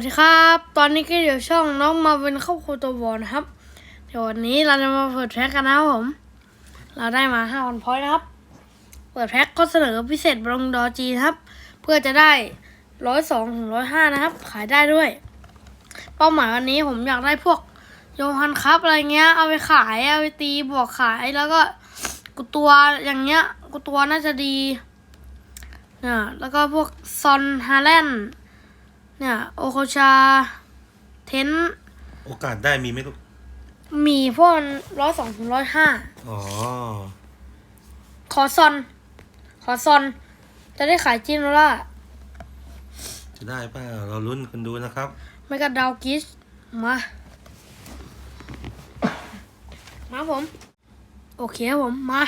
วัสดีครับ ตอนนี้ก็อยู่ช่องน้องมาเป็นเข้าโครตัววอนะครับ เดี๋ยววันนี้เราจะมาเปิดแพ็กกันนะครับผม เราได้มาห้าวันพอยต์นะครับ เปิดแพ็กก็เสนอพิเศษบรงดอจีนะครับ เพื่อจะได้ร้อยสองถึงร้อยห้านะครับ ขายได้ด้วย เป้าหมายวันนี้ผมอยากได้พวกโยฮันครับอะไรเงี้ย เอาไปขาย เอาไปตีบวกขายแล้วก็กูตัวอย่างเงี้ยกูตัวน่าจะดีเนี่ยแล้วก็พวกซอนฮาแลนด์ เนี่ย โอโคชา เทนโอกาสได้มีไหมลูก มีพวกร้อยสองถึงร้อยห้าอ๋อ ขอซอน ขอซอน จะได้ขายจินโนล่าจะได้ป่ะเราลุ้นกันดูนะครับ ไม่ก็ดาวกิชมา มาผม โอเคครับผมมา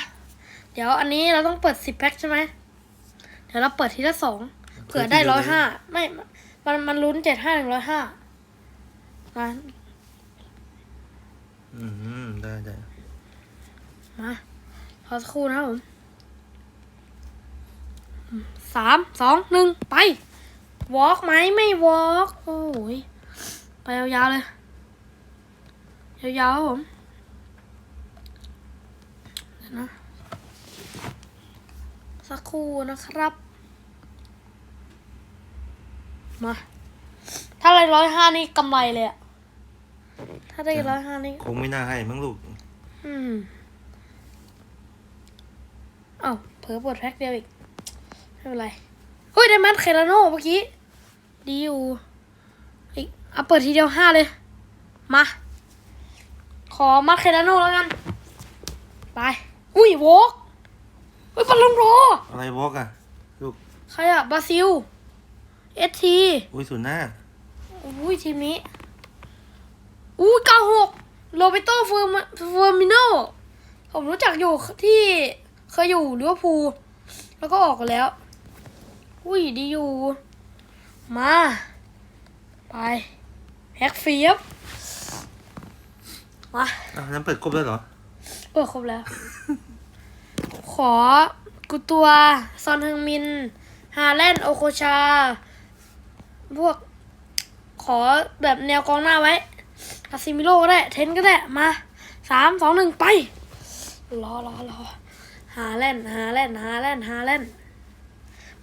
เดี๋ยวอันนี้เราต้องเปิดสิบแพ็คใช่ไหม เดี๋ยวเราเปิดทีละสองเผื่อได้เปิร้อดยทีห้าเดียวเลยไม่ มันมันลุ้นเจ็ดห้าถึงร้อยห้ามาอืมได้ได้มาขอสักครู่นะครับผมสามสองหนึ่งไปวอล์กไหมไม่วอล์กโอ้ยไปยาวๆเลย ยาวๆครับผมเดี๋ยวนะสักครู่นะครับ มา ถ้าได้ร้อยห้านี่กำไรเลยอะถ้าได้ร้อยห้านี่ คงไม่น่าให้มั้งลูก อืมเอ้าเผลอเปิดแพ็คเดียวอีก ไม่เป็นไร เฮ้ย ได้แมทเคลาโน่เมื่อกี้ ดีอยู่ อีกเอาเปิดทีเดียวห้าเลย มา ขอมัดเคลาโน่แล้วกัน ไป อุ้ยโวกเฮ้ยบอลลงโรอะไรวอกอะลูก ใครอะบราซิล เอสทีอุ้ยสุนหน้าอุ้ยทีมนี้อุ้ยเก้าหกโรเบโตเฟอร์มเฟอร์มิโนผมรู้จักอยู่ที่เคยอยู่ลิเวอร์พูลแล้วก็ออกแล้ว อุ้ยดีอยู่ มา ไปแฮกเฟียบมาอ้าวนั้นเปิดครบแล้วเหรอ เปิดครบแล้ว ขอกูตัว ซอนฮึงมิน ฮาแลนด์โอโคชา พวก ขอแบบแนวกองหน้าไว้คาซิมิโร่ก็ได้ เทนก็ได้ มาสามสองหนึ่งไป รอรอรอฮาแลนด์ฮาแลนด์ฮาแลนด์ฮาแลน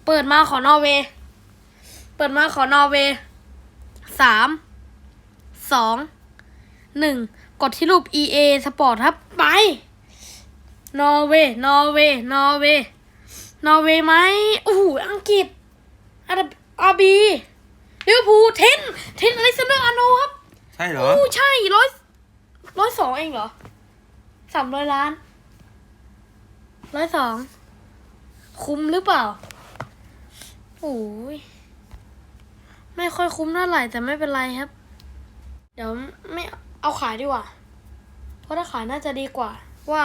เปิดมาขอนอร์เวย์เปิดมาขอนอร์เวย์สามสองหนึ่งกดที่รูป EA Sport ครับ ไป นอร์เวย์ นอร์เวย์ นอร์เวย์ นอร์เวย์ไหมโอ้โหอังกฤษอาร์อาร์บี ลิเวอร์พูลเทนเทนอเล็กซานเดอร์อาร์โนครับใช่เหรอโอ้ใช่ร้อยร้อยสองเองเหรอสามร้อยล้านร้อยสองคุ้มหรือเปล่าโอ้ยไม่ค่อยคุ้มเท่าไหร่แต่ไม่เป็นไรครับ เดี๋ยวไม่เอาขายดีกว่า เพราะถ้าขายน่าจะดีกว่า ว่า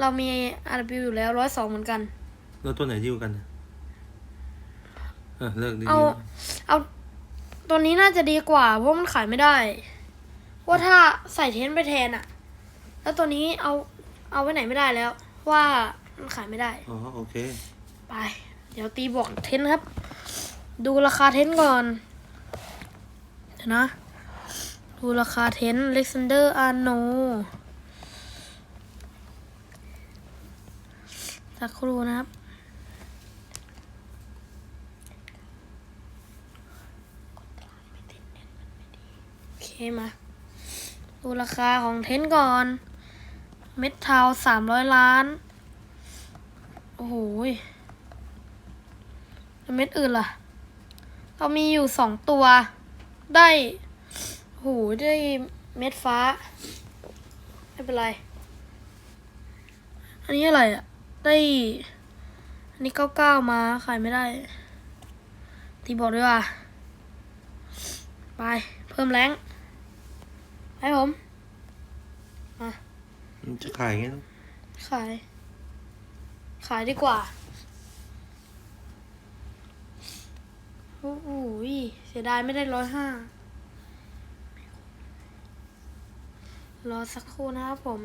เรามี RW อยู่แล้วร้อยสองเหมือนกัน แล้วตัวไหนดีกว่ากันน่ะเออเลิกดีเอาเอา ตัวนี้น่าจะดีกว่า เพราะมันขายไม่ได้ ว่าถ้าใส่เทนไปแทนอะแล้วตัวนี้เอาเอาไว้ไหนไม่ได้แล้ว ว่ามันขายไม่ได้ อ๋อโอเค ไป เดี๋ยวตีบวกเทนครับ ดูราคาเทนก่อนเดี๋ยวนะ ดูราคาเทนเล็กซานเดอร์อาร์โนสักครู่นะครับ โอเค มา ดูราคาของเทนก่อน เม็ดเทาสามร้อยล้าน โอ้โหยเม็ดอื่นล่ะ เรามีอยู่สองตัว ได้โอ้โหได้เม็ดฟ้า ไม่เป็นไร อันนี้อะไรอะ ได้ อันนี้เก้าเก้ามา ขายไม่ได้ ตีบอกด้วยว่า ไป เพิ่มแรง ให้ผมมันจะขายไงลูกขาย ขายดีกว่า โอ้โหยเสียดายไม่ได้ร้อยห้ารอสักครู่นะครับผม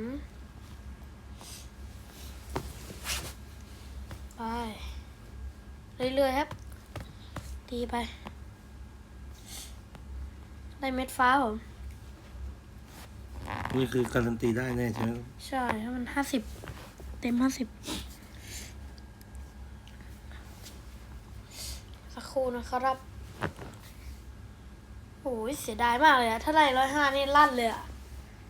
ไป เรื่อยๆครับ ตีไป ได้เม็ดฟ้าผม นี่คือการันตีได้แน่ใช่ไหมใช่ถ้ามันห้าสิบเต็มห้าสิบสักครู่นะครับโอ้ยเสียดายมากเลยอะถ้าได้ร้อยห้านี่ลั่นเลยอะ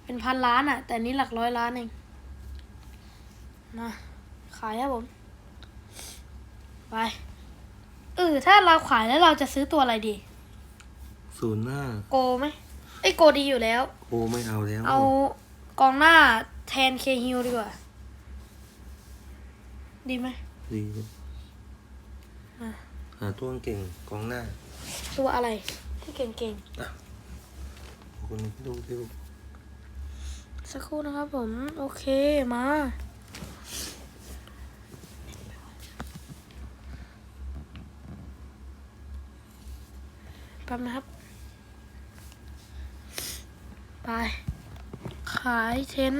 เป็นพันล้านอะแต่นี้หลักร้อยล้านเองมาขายครับผม ไปเออถ้าเราขายแล้วเราจะซื้อตัวอะไรดี ศูนย์หน้า โกไหม ไอ้ยโกดีอยู่แล้ว โอไม่เอาแล้วเอากองหน้าแทนเคฮิลดีกว่า ดีไหมดีอะหาตัวเก่งกองหน้า ตัวอะไรที่เก่งคนนี้ดูดูๆสักครู่นะครับผม โอเคมาแป๊บนะครับ ไปขายเทน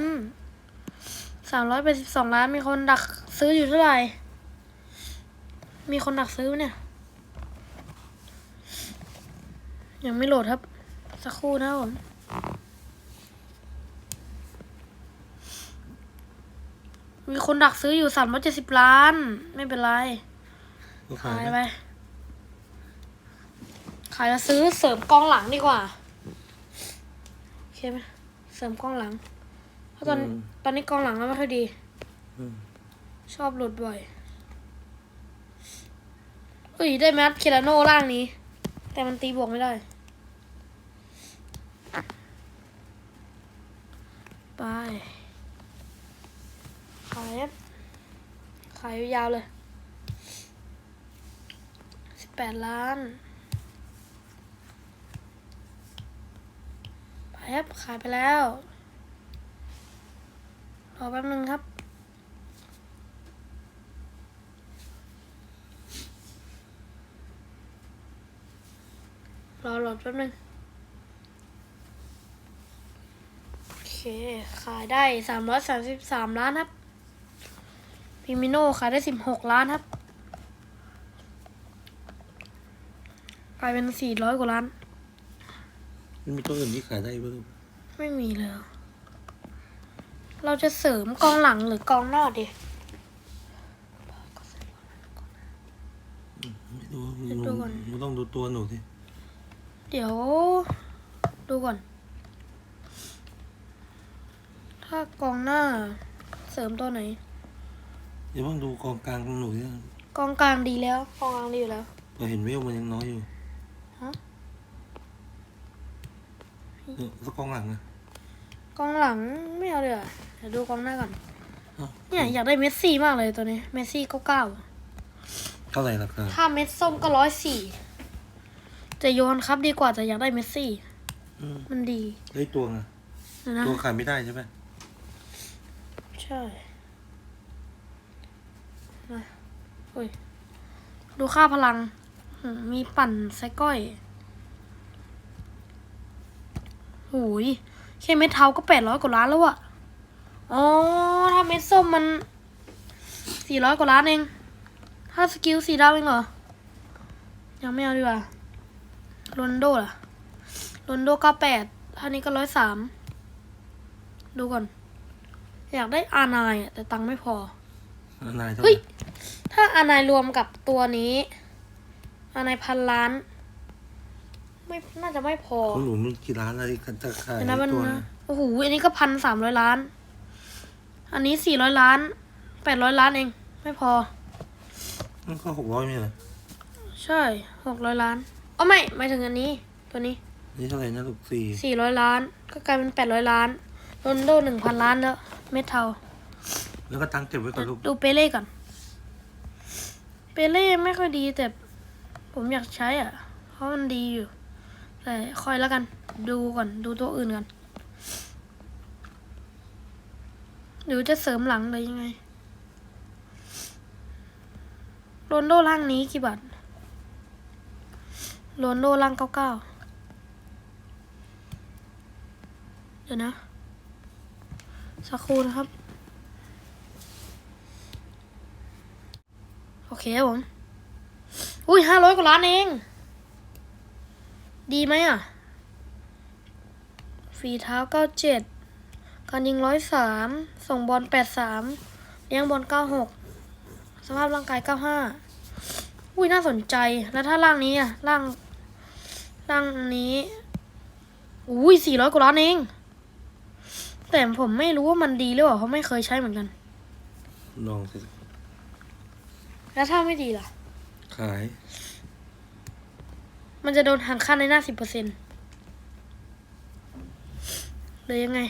สามร้อยแปดสิบสองล้านมีคนดักซื้ออยู่เท่าไหร่ มีคนดักซื้อไหมเนี่ย ยังไม่โหลดครับ สักครู่นะครับผมมีคนดักซื้ออยู่สามร้อยเจ็ดสิบล้าน ไม่เป็นไรก็ขายขายนะไปขายแล้วซื้อเสริมกองหลังดีกว่า โอเคไหมเสริมกองหลัง เพราะตอนตอนนี้กองหลังเราไม่ค่อยดี อืมชอบหลุดบ่อยเอ้ยได้แมทเคลาโน่ล่างนี้ แต่มันตีบวกไม่ได้ไปขายครับขายยาวๆเลยสิบแปดล้าน ไป ครับ ขายไปแล้ว รอแป๊บนึงครับรอโหลดแป๊บนึงโอเค ขายได้สามร้อยสามสิบสามล้านครับพิมิโน่ขายได้สิบหกล้านครับกลายเป็นสี่ร้อยกว่าล้าน มันมีตัวอื่นที่ขายได้บ้างไม่มีเลยเราจะเสริมกองหลังหรือกองหน้าดีไม่ดูเดี๋ยวดูก่อน หนูต้องดูตัวหนูสิเดี๋ยว ดูก่อน ถ้ากองหน้า เสริมตัวไหน เดี๋ยวต้องดูกองกลางของหนูเนี่ยกองกลางดีแล้วกองกลางดีอยู่แล้วเราเห็นเวลมันยังน้อยอยู่ ฮะ เออแล้วกองหลังอะกองหลังไม่เอาเลยอะเดี๋ยวดูกองหน้าก่อนอ้าว เนี่ยอยากได้เมสซี่มากเลยตัวนี้ เมสซี่เก้าเก้าเท่าไหร่ราคาถ้าเม็ดส้มก็ร้อยสี่จะโยนครับดีกว่าแต่อยากได้เมสซี่ อืมมันดีได้ตัวไงเดี๋ยวนะ ตัวขายไม่ได้ใช่ไหมใช่มาโอ้ย ดูค่าพลังหืมมีปั่นไซก้อย หูยแค่เม็ดเทาก็แปดร้อยกว่าล้านแล้วอะอ๋อ ถ้าเม็ดส้มมันสี่ร้อยกว่าล้านเอง ถ้าสกิลสีดาวเองเหรอ ยังไม่เอาดีกว่าโรนลโดล่ะโรนลโดเก้าแปดท่านี้ก็ร้อยสาม ดูก่อน อยากได้อานายอะแต่ตังค์ไม่พอ นายเท่าไหเฮ้ย ร่ถ้าอานายรวมกับตัวนี้ อานายพันล้าน ไม่น่าจะไม่พอของหนูมันกี่ล้านอะไรกันจะขายเดี๋ยวนะมันตัวนะโอ้โหอันนี้ก็พันสามร้อยล้าน อันนี้สี่ร้อยล้านแปดร้อยล้านเอง ไม่พอมันก็หกร้อยไม่เหรอใช่หกร้อยล้านอ๋อไม่หมายถึงอันนี้ ตัวนี้นี่เท่าไหร่นะลูกสี่สี่ร้อยล้าน ก็กลายเป็นแปดร้อยล้านโรนลโดหนึ่งพันล้านแล้วเม็ดเทาแล้วก็ตั้งเก็บไว้ก่อนลูกดูเปเล่ก่อน เปเล่ไม่ค่อยดีแต่ผมอยากใช้อะ เพราะมันดีอยู่ แต่คอยแล้วกัน ดูก่อน ดูตัวอื่นก่อน หรือจะเสริมหลังเลยยังไงโรนโดล่างนี้กี่บาทโรนโดล่างเก้าเก้าเดี๋ยวนะ สักครู่นะครับ โอเคครับผม อุ้ยห้าร้อยกว่าล้านเอง ดีไหมอะ ฝีเท้าเก้าเจ็ดการยิงร้อยสามส่งบอลแปดสามเลี้ยงบอลเก้าหกสภาพร่างกายเก้าห้าอุ้ยน่าสนใจ แล้วถ้าร่างนี้อะร่าง ร่างนี้ อุ้ยสี่ร้อยกว่าล้านเอง แต่ผมไม่รู้ว่ามันดีหรือเปล่า เพราะไม่เคยใช้เหมือนกัน ลองสิ แล้วถ้าไม่ดีล่ะ ขาย มันจะโดนหักค่าในหน้าสิบเปอร์เซ็นต์หรือยังไง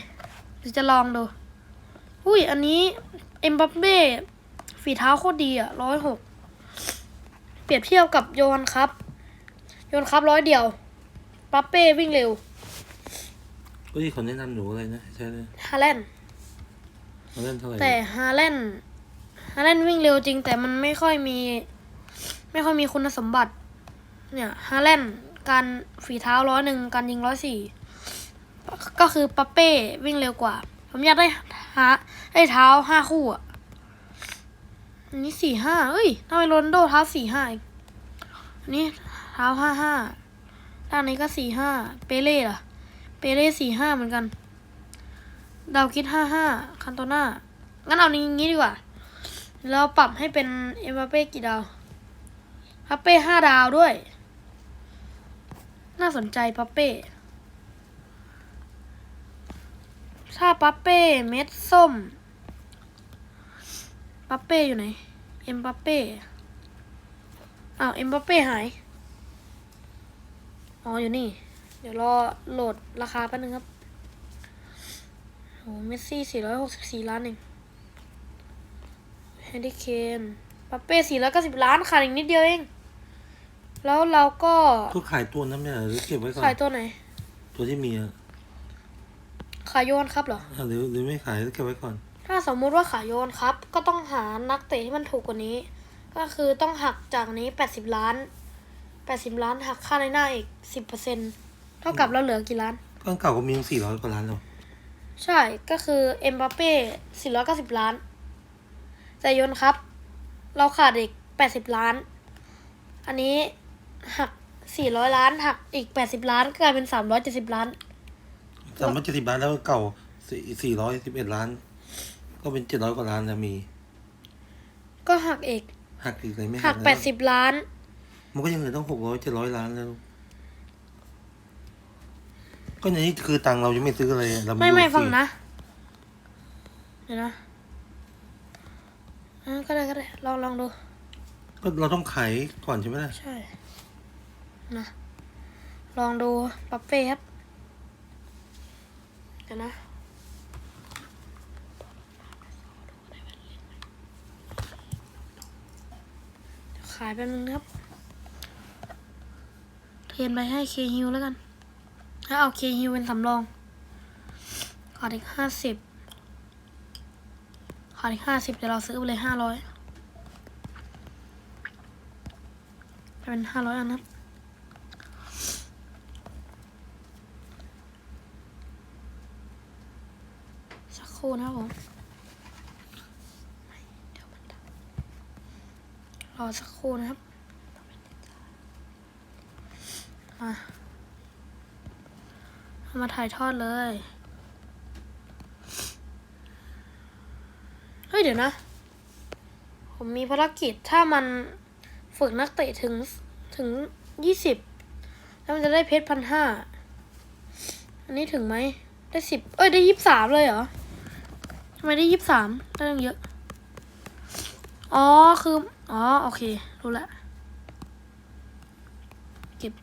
หรือจะลองดู อุ้ย อันนี้เอ็มบัปเบ้ฝีเท้าโคตรดีอะร้อยหกเปรียบเทียบกับโยนครับ โยนครับร้อยเดียวปัปเป้วิ่งเร็วก็ที่เขาแนะนำหนูอะไรนะใช่เลยฮาแลนด์เขาเล่นเท่าไหร่แต่ฮาแลนด์ฮาแลนด์วิ่งเร็วจริงแต่มันไม่ค่อยมี ไม่ค่อยมีคุณสมบัติ เนี่ยฮาแลนด์การฝีเท้าร้อยหนึ่งการยิงร้อยสี่ก็คือปัปเป้วิ่งเร็วกว่า ผมอยากได้หาได้เท้าห้าคู่อะอันนี้สี่ห้าเอ้ยทำไมโรนโดเท้าสี่ห้าองอันนี้เท้าห้าห้าด้านนี้ก็สี่ห้าเปเล่ล่ะ เปเล่สี่ห้าเหมือนกัน ดาวคิดห้าห้าคันโตน่างั้นเอานี้งี้ดีกว่า เราปรับให้เป็นเอ็มบัปเป้กี่ดาวปัปเป้ห้าดาวด้วย น่าสนใจปัปเป้ ถ้าปัปเป้เม็ดส้มปัปเป้อยู่ไหน เอ็มบัปเป้อ้าวเอ็มบัปเป้หาย อ๋อ อยู่นี่ เดี๋ยวรอโหลดราคาแป๊บนึงครับโอ้เมสซี่สี่ร้อยหกสิบสี่ล้านเองแฮร์รี่เคนปัปเป้สี่ร้อยเก้าสิบล้านขาดอีกนิดเดียวเอง แล้วเราก็ก็ขายตัวนั้นเนี่ยหรือเก็บไว้ก่อนขายตัวไหน ตัวที่มีอะขายโยนครับเหรออะหรือหรือไม่ขายก็เก็บไว้ก่อน ถ้าสมมุติว่าขายโยนครับ ก็ต้องหานักเตะที่มันถูกกว่านี้ ก็คือต้องหักจากนี้แปดสิบล้านแปดสิบล้านหักค่าในหน้าอีกสิบเปอร์เซ็นเท่ากับเราเหลือกี่ล้านก้อนเก่าก็มีสี่ร้อยกว่าล้านแล้วใช่ก็คือเอ็มบัปเป้สี่ร้อยเก้าสิบล้าน แต่โยนครับ เราขาดอีกแปดสิบล้าน อันนี้ หักสี่ร้อยล้านหักอีกแปดสิบล้านก็กลายเป็นสามร้อยเจ็ดสิบล้านสามร้อยเจ็ดสิบล้านแล้วเก่าสี่สี่ร้อยสิบเอ็ดล้าน ก็เป็นเจ็ดร้อยกว่าล้านจะมี ก็หักอีกหักอีกเลยไม่หักล้วแปดสิบล้าน มันก็ยังเหลือต้องหกร้อยเจ็ดร้อยล้านแล้ว ก็อย่างนี้คือตังค์เรายังไม่ซื้อเลยเราไม่ไม่ดูฟังสินะเดี๋ยวนะอ่าก็ได้ก็ได้ลองลองดู ก็เราต้องขายก่อนใช่ไหมล่ะใช่ นะ ลองดูปัปเป้ครับเดี๋ยวนะขายแป๊บนึงครับ เทนไปให้เคฮิวแล้วกันถ้าเอาเคฮิวเป็นสำรองขาดอีกห้าสิบขาดอีกห้าสิบเดี๋ยวเราซื้อไปเลยห้าร้อยเป็นห้าร้อยอันนะครับ ครู่นะครับผมรอสักครู่นะครับมาเอามาถ่ายทอดเลย เฮ้ยเดี๋ยวนะ ผมมีภารกิจถ้ามันฝึกนักเตะถึงถึงยี่สิบแล้วมันจะได้เพชรพันห้า อันนี้ถึงไหม ได้สิบ เอ้ย ได้ยี่สิบสามเลยเหรอ ทำไมได้ยี่สิบสามได้ตั้งเยอะ อ๋อ คือ อ๋อ โอเค รู้ละ เก็บ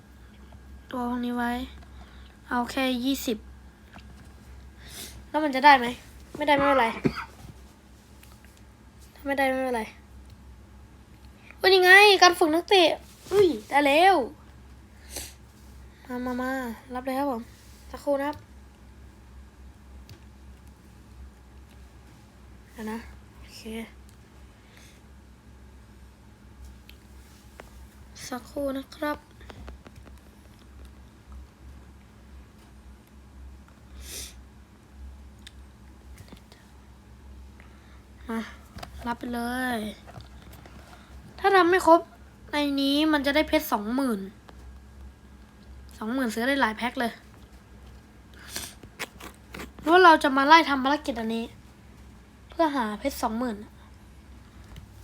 ตัวพวกนี้ไว้ เอาแค่ยี่สิบ แล้วมันจะได้ไหม ไม่ได้ไม่เป็นไร ถ้าไม่ได้ไม่เป็นไรเว้ยนี่ไง การฝึกนักเตะ อุ้ย ได้แล้ว มามามารับเลยครับผม สักครู่นะครับ เดี๋ยว นะโอเค สักครู่นะครับ มา รับไปเลย ถ้าทำไม่ครบ ในนี้มันจะได้เพชรสองหมื่นสองหมื่นซื้อได้หลายแพ็คเลยว่าเราจะมาไล่ทำภารกิจอันนี้ พื่อหาเพชรสองหมื่น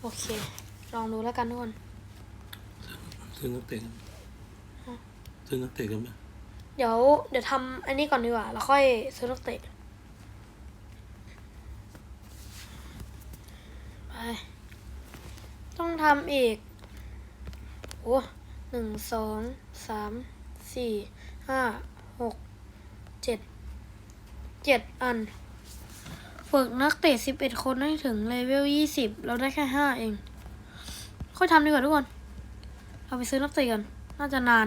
โอเค ลองดูแล้วกันทุกคนซื้อนักเตะกันซื้อนักเตะกันไหมเดี๋ยวเดี๋ยวทำอันนี้ก่อนดีกว่า แล้วค่อยซื้อนักเตะไปต้องทำอีกโอ้หนึ่งสองสามสี่ห้าหกเจ็ดเจ็ดอัน ฝึกนักเตะสิบเอ็ดคนให้ถึงเลเวลยี่สิบเราได้แค่ห้าเอง ค่อยทำดีกว่าทุกคน เราไปซื้อนักเตะกัน น่าจะนาน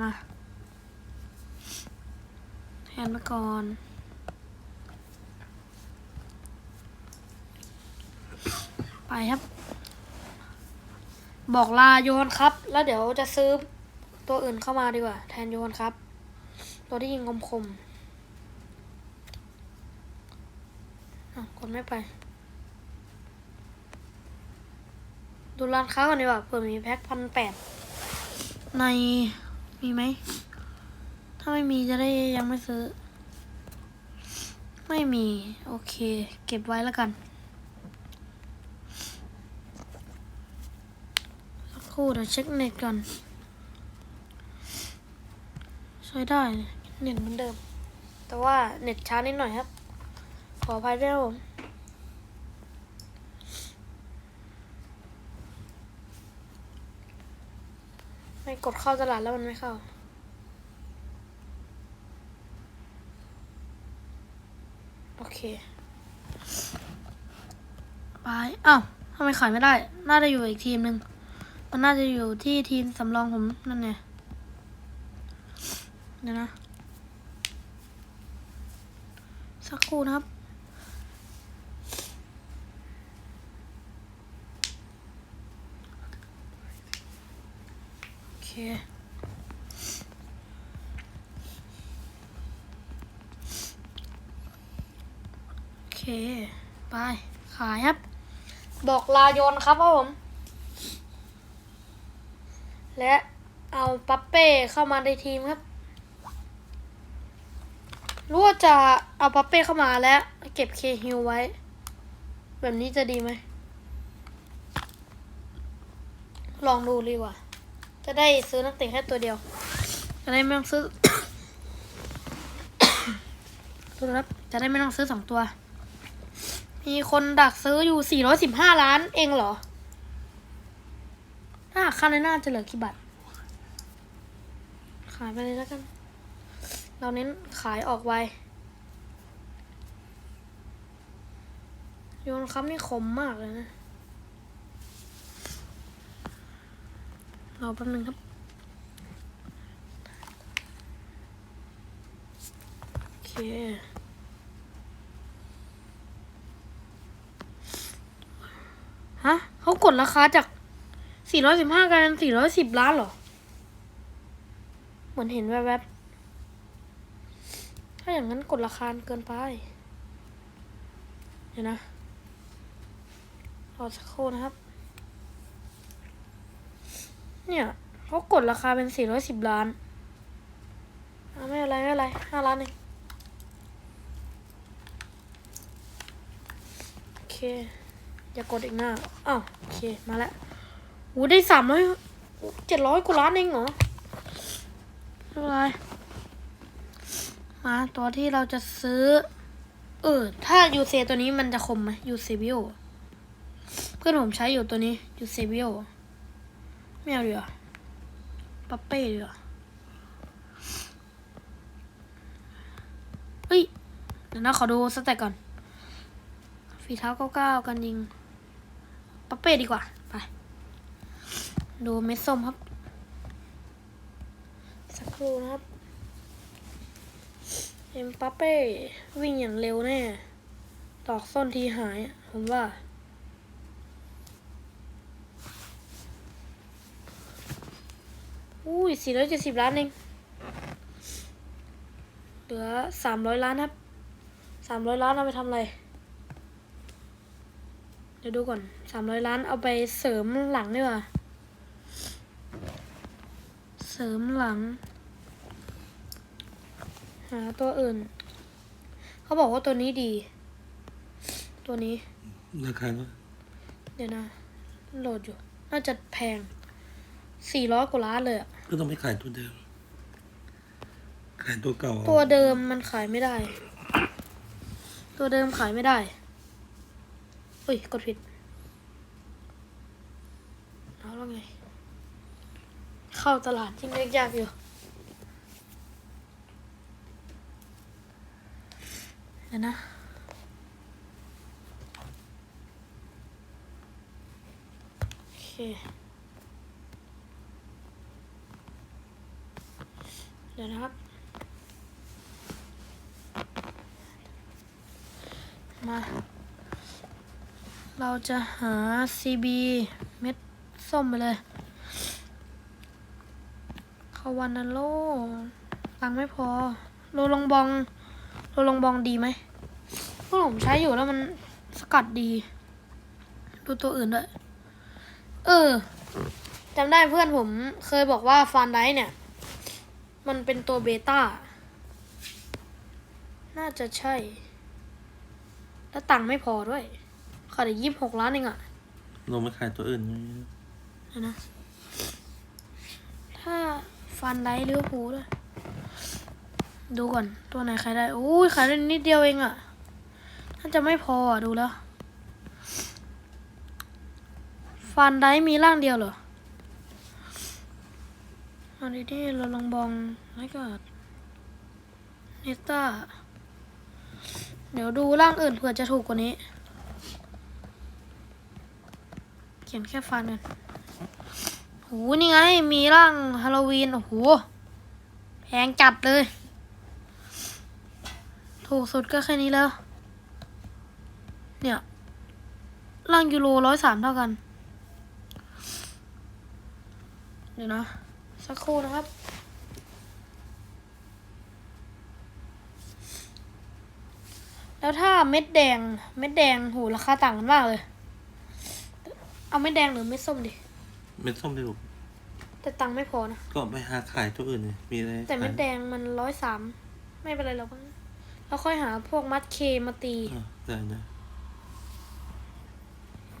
มาแทนไปก่อนไปครับ บอกลาโยนครับ แล้วเดี๋ยวจะซื้อตัวอื่นเข้ามาดีกว่า แทนโยนครับ ตัวที่ยิงคมคม ๆอะกดไม่ไป ดูร้านค้าก่อนดีกว่าเผื่อมีแพ็คพันแปดในมีไหม ถ้าไม่มีจะได้ยังไม่ซื้อ ไม่มี โอเค เก็บไว้แล้วกันสักครู่เดี๋ยวเช็คเน็ตก่อนใช้ได้เน็ตเหมือนเดิม แต่ว่าเน็ตช้านิดหน่อยครับ ขออภัยด้วยครับผม ไม่กดเข้าตลาดแล้วมันไม่เข้า โอเค ไปอ้าวทำไมขายไม่ได้ น่าจะอยู่อีกทีมหนึ่งมันน่าจะอยู่ที่ทีมสำรองผมนั่นไงเดี๋ยวนะ สักครู่นะครับ เคโอเค ไป ขายครับ บอกลาโยนครับผม และเอาปัปเป้เข้ามาในทีมครับรู้ว่าจะเอาปัปเป้เข้ามาและเก็บเคฮิวไว้ แบบนี้จะดีไหม ลองดูดีกว่า จะได้ซื้อนักเตะแค่ตัวเดียวจะได้ไม่ต้องซื้อ ตัวครับจะได้ไม่ต้องซื้อสองตัว มีคนดักซื้ออยู่ 415 ล้านเองเหรอ ถ้าค่าในหน้าจะเหลือกี่บาท ขายไปเลยแล้วกัน เราเน้นขายออกไวโยนครับนี่คมมากเลยนะ รอแป๊บนึงครับ โอเค ฮะ เขากดราคาจาก 415กลายเป็น410 ล้านเหรอ เหมือนเห็นแวบๆ ถ้าอย่างนั้นกดราคาเกินไป เดี๋ยวนะ รอสักครู่นะครับ เนี่ยเขากดราคาเป็น410ล้านไม่เป็นไรไม่เป็นไรห้าล้านเองโอเค อย่ากดอีกหน้าอ้าวโอเค มาแล้วโหได้สามร้อยเจ็ดร้อยกว่าล้านเองเหรอไม่เป็นไรมาตัวที่เราจะซื้อ เออ ถ้ายูเซตัวนี้มันจะคมไหมยูเซบิโอเพื่อนผมใช้อยู่ตัวนี้ยูเซบิโอ ไม่เอาดีกว่าปัปเป้ดีกว่าเฮ้ย เดี๋ยวนะขอดูสเต็กก่อน ฝีเท้าเก้าๆกันยิงปัปเป้ดีกว่า ไป ดูเม็ดส้มครับ สักครู่นะครับ เอ็มปัปเป้วิ่งอย่างเร็วแน่ ตอกส้นทีหาย ผมว่า อุ้ยสี่ร้อยเจ็ดสิบล้านเอง เหลือสามร้อยล้านครับสามร้อยล้านเอาไปทำอะไร เดี๋ยวดูก่อนสามร้อยล้านเอาไปเสริมหลังดีกว่า เสริมหลัง หาตัวอื่น เขาบอกว่าตัวนี้ดี ตัวนี้ ราคาว่าเดี๋ยวนะ โหลดอยู่ น่าจะแพง สี่ร้อยกว่าล้านเลยอะก็ต้องไปขายตัวเดิม ขายตัวเก่าเอาตัวเดิมมันขายไม่ได้ ตัวเดิมขายไม่ได้อุ้ยกดผิดเอาแล้วไง เข้าตลาดยิ่งเล็กยากอยู่เดี๋ยวนะโอเค เดี๋ยวนะครับ มา เราจะหา CB เม็ดส้มไปเลยคาวานาโลตังไม่พอโรลองบองโรลองบองดีไหมพวกผมใช้อยู่แล้วมันสกัดดี ดูตัวอื่นด้วย เออจำได้เพื่อนผมเคยบอกว่าฟานไดเนี่ย มันเป็นตัวเบต้า น่าจะใช่ แล้วตังค์ไม่พอด้วยขาดอีกยี่สิบหกล้านเองอะลงไปขายตัวอื่นเดี๋ยวนะ ถ้าฟันไดเลี้ยวภูลด้วย ดูก่อน ตัวไหนขายได้อุ้ยขายได้นิดเดียวเองอะน่าจะไม่พออะดูแล้ว ฟันไดมีร่างเดียวเหรอ อันนี้นี่เราลองบองแล้วก็เนต้า เดี๋ยวดูร่างอื่นเผื่อจะถูกกว่านี้ เขียนแค่ฟันกันโหนี่ไง มีร่างฮาโลวีน โอ้โห แพงจัดเลย ถูกสุดก็แค่นี้แล้ว เนี่ย ร่างยูโรร้อยสามเท่ากัน เดี๋ยวนะ สักครู่นะครับ แล้วถ้าเม็ดแดง เม็ดแดงโหราคาต่างกันมากเลย เอาเม็ดแดงหรือเม็ดส้มดิ เม็ดส้มไปลูกแต่ตังค์ไม่พอนะ ก็ไปหาขายตัวอื่นเลยมีอะไรแต่เม็ดขายแดงมันร้อยสามไม่เป็นไรหรอกมั้งเราค่อยหาพวกมัดเคมาตีอะได้นะ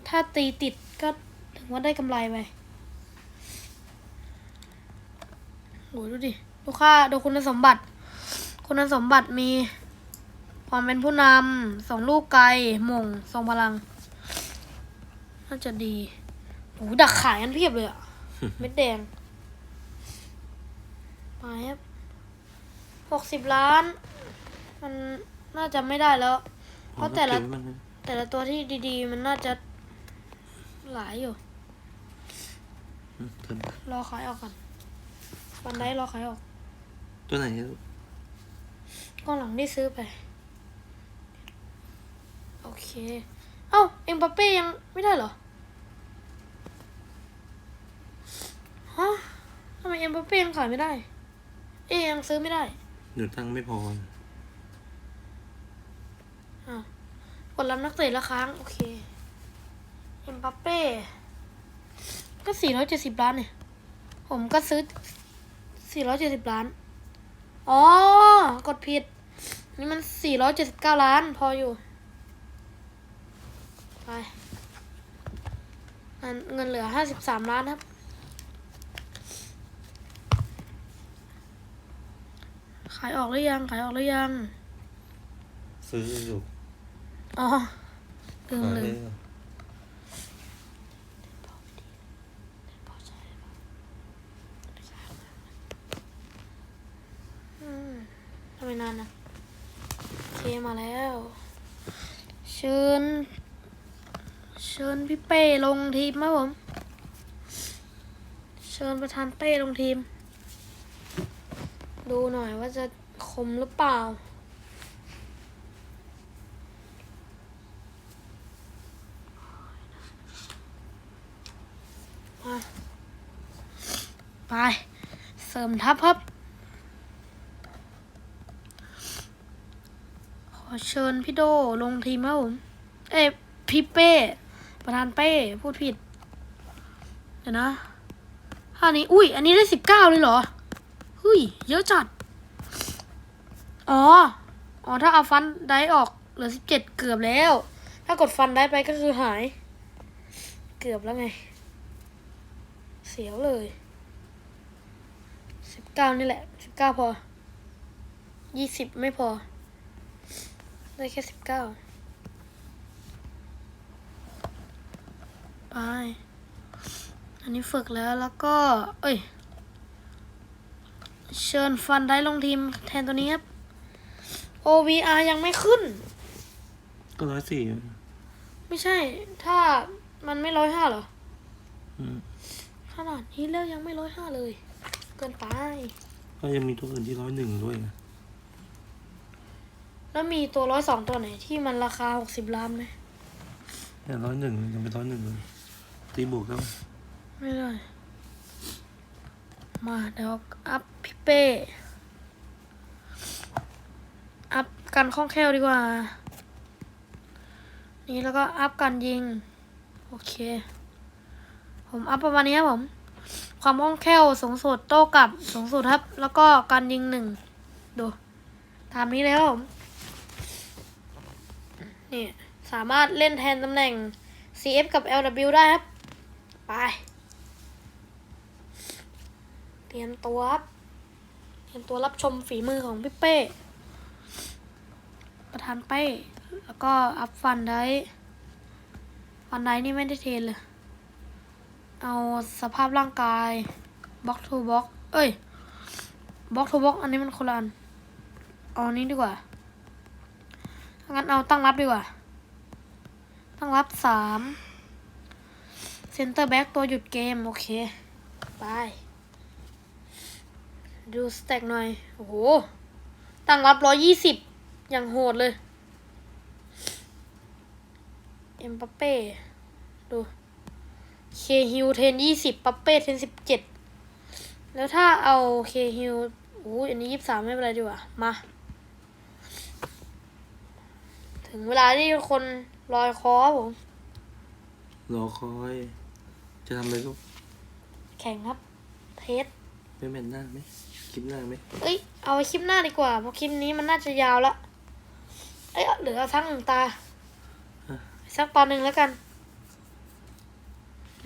ถ้าตีติดก็ถือว่าได้กำไรไป โหดูดิ ดูค่า ดูคุณสมบัติ คุณสมบัติมี ความเป็นผู้นำ ส่งลูกไกลหม่งทรงพลัง น่าจะดีโหดักขายกันเพียบเลยอะเม็ดแดงไปครับหกสิบล้าน มันน่าจะไม่ได้แล้ว เพราะแต่ละก็บไว้มันนะแต่ละตัวที่ดีๆ มันน่าจะหลายอยู่อืมตัวรอขายออกก่อน วันไดรอขายออก ตัวไหนลูกกล้องหลังที่ซื้อไป โอเค เอ้า เอ็มบัปเป้ยังไม่ได้เหรอ ฮะทำไมเอ็มบัปเป้ยังขายไม่ได้ เอ๊ยยังซื้อไม่ได้ หนูตังค์ไม่พออ้าวกดรับนักเตะละครั้ง โอเค เอ็มบัปเป้ ก็สี่ร้อยเจ็ดสิบล้านเนี่ย ผมก็ซื้อ สี่ร้อยเจ็ดสิบล้าน อ๋อ กดผิด นี่มันสี่ร้อยเจ็ดสิบเก้าล้าน พออยู่ ไปอันเงินเหลือห้าสิบสามล้านครับ ขายออกหรือยัง ขายออกหรือยัง ซื้ออยู่ อ๋อลืมขายลืได้มเหรออืมทำไมนานนะเคมาแล้ว เชิญ เชิญพี่เป้ลงทีมครับผม เชิญประธานเป้ลงทีม ดูหน่อยว่าจะคมหรือเปล่าไป เสริมทัพครับ อเชิญพี่โดลงทีมครับผม เอ้ยพี่เป้ ประธานเป้ พูดผิด เดี๋ยวนะท่านี้ อุ้ย อันนี้ได้สิบเก้าเลยเหรอเฮ้ย เยอะจัด อ๋อ อ๋อ ถ้าเอาฟันได้ออก เหลือสิบเจ็ดเกือบแล้ว ถ้ากดฟันได้ไปก็คือหาย เกือบแล้วไง เสียวเลยสิบเก้านี่แหละสิบเก้าพอยี่สิบไม่พอ ได้แค่สิบเก้าไป อันนี้ฝึกแล้วแล้วก็ เอ้ย เชิญฟันได้ลงทีมแทนตัวนี้ครับ OVR ยังไม่ขึ้น ก็ร้อยสี่ไม่ใช่ ถ้ามันไม่ร้อยห้าเหรออืมขนาดนี้แล้วยังไม่ร้อยห้าเลย เกินไป ก็ยังมีตัวอื่นที่ร้อยหนึ่งด้วยนะ แล้วมีตัวร้อยสองตัวไหนที่มันราคาหกสิบล้านไหมเนี่ยร้อยหนึ่งยังเป็นร้อยหนึ่งเลยตีบวกแล้วไม่ได้ มาเดี๋ยวอัพพี่เป้ อัพการคล่องแคล่วดีกว่า นี่แล้วก็อัพการยิง โอเค ผมอัพประมาณนี้ครับผม ความคล่องแคล่วสูงสุดโต้กลับสูงสุดครับ แล้วก็การยิงหนึ่งดู ตามนี้เลยครับผม นี่สามารถเล่นแทนตำแหน่ง CF กับ LW ได้ครับ ไป เตรียมตัวครับเตรียมตัวรับชมฝีมือของพี่เป้ ประธานเป้ แล้วก็อัพฟันได้ฟันได้นี่ไม่ได้เทนเลย เอาสภาพร่างกายบล็อกทูบล็อกเอ้ยบล็อกทูบล็อกอันนี้มันคนละอันเอาอันนี้ดีกว่า งั้นเอาตั้งรับดีกว่า ตั้งรับสามเซนเตอร์แบ็กตัวหยุดเกม โอเค ไป ดูสแต็กหน่อย โอ้โห ตั้งรับร้อยยี่สิบอย่างโหดเลย เอ็มปัปเป้ ดู เคฮิวเทนยี่สิบปัปเป้เทนสิบเจ็ดแล้วถ้าเอาเคฮิวโอ้ยอันนี้ยี่สามไม่เป็นไรดีกว่า มา ถึงเวลาที่คนลอยคอครับผม รอคอย จะทำอะไรลูกแข่งครับ เทสไม่แม่นหน้าไหมคลิปหน้าไหมเอ้ย เอาไว้คลิปหน้าดีกว่า เพราะคลิปนี้มันน่าจะยาวละ เอ้ยเหลือเอาสักหนึ่งตา สักตอนหนึ่งแล้วกัน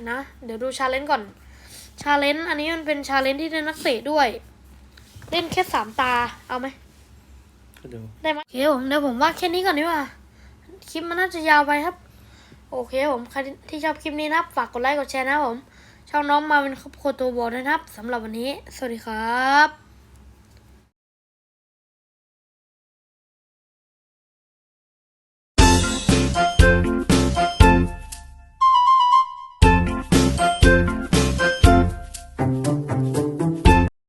นะ เดี๋ยวดูชาเลนจ์ก่อน ชาเลนจ์อันนี้มันเป็นชาเลนจ์ที่เล่นนักเตะด้วย เล่นแค่สามตา เอาไหม ดูได้ไหมโอเคผมเดี๋ยวผมว่าแค่นี้ก่อนดีกว่า คลิปมันน่าจะยาวไปครับ โอเคผมใครที่ชอบคลิปนี้นะฝากกดไลค์กดแชร์นะผม ช่องน้องมาเป็นครอบครัวตัวบอลนะครับสำหรับวันนี้ สวัสดีครับ